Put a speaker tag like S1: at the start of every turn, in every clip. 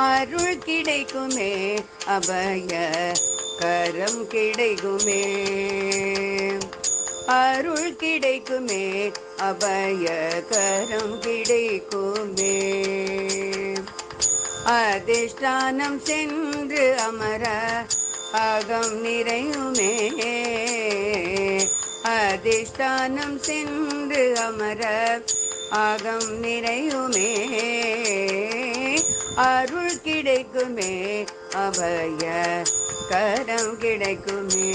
S1: அருள் கிடைக்குமே அபய கரம் கிடைக்குமே. அருள் கிடைக்குமே அபய கரம் கிடைக்குமே. அதிஷ்டானம் சென்று அமர அகம் நிறையுமே. அதிஷ்டானம் சென்று அமர அகம் நிறையுமே. அருள் கிடைக்குமே அபய கரம் கிடைக்குமே.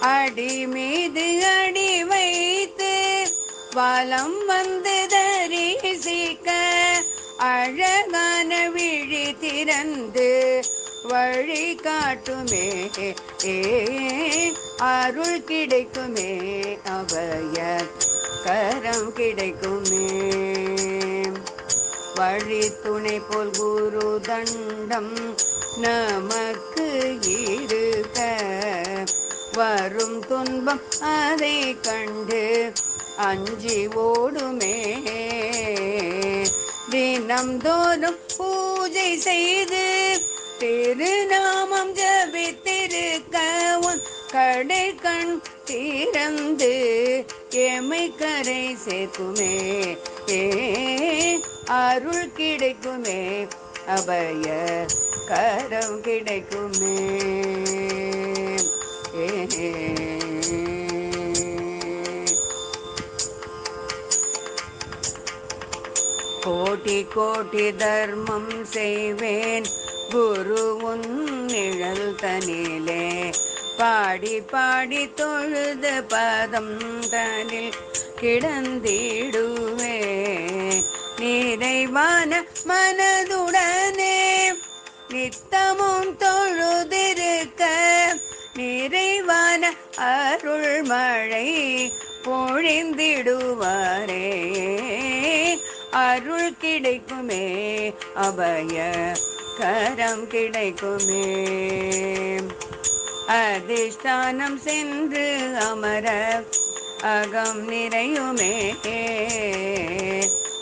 S1: அடி மீது அடி வைத்து வலம் வந்து தரிசிக்க அழகான விழி திறந்து வழி காட்டுமே. ஏ அருள் கிடைக்குமே அபய கரம் கிடைக்குமே. வழி துணை போல் குரு தண்டம் நமக்கு இருக்க வரும் துன்பம் அதை கண்டு அஞ்சி ஓடுமே. தினம்தோறும் பூஜை செய்து திருநாமம் ஜபித்திருக்க உன் கடை கண் திறந்து எமை கரை சேர்க்குமே. ஏ அருள் கிடைக்குமே அபய கரம் கிடைக்குமே. கோட்டி கோட்டி தர்மம் செய்வேன் குரு உன் நிழல் தனிலே. பாடி பாடி தொழுத பதம் தனில் கிடந்திடுவே. நிறைவான மனதுடனே நித்தமும் தொழுதிருக்க நிறைவான அருள் மழை பொழிந்திடுவாரே. அருள் கிடைக்குமே அபய கரம் கிடைக்குமே. அதிஷ்டானம் சென்று அமர அகம் நிறையுமே.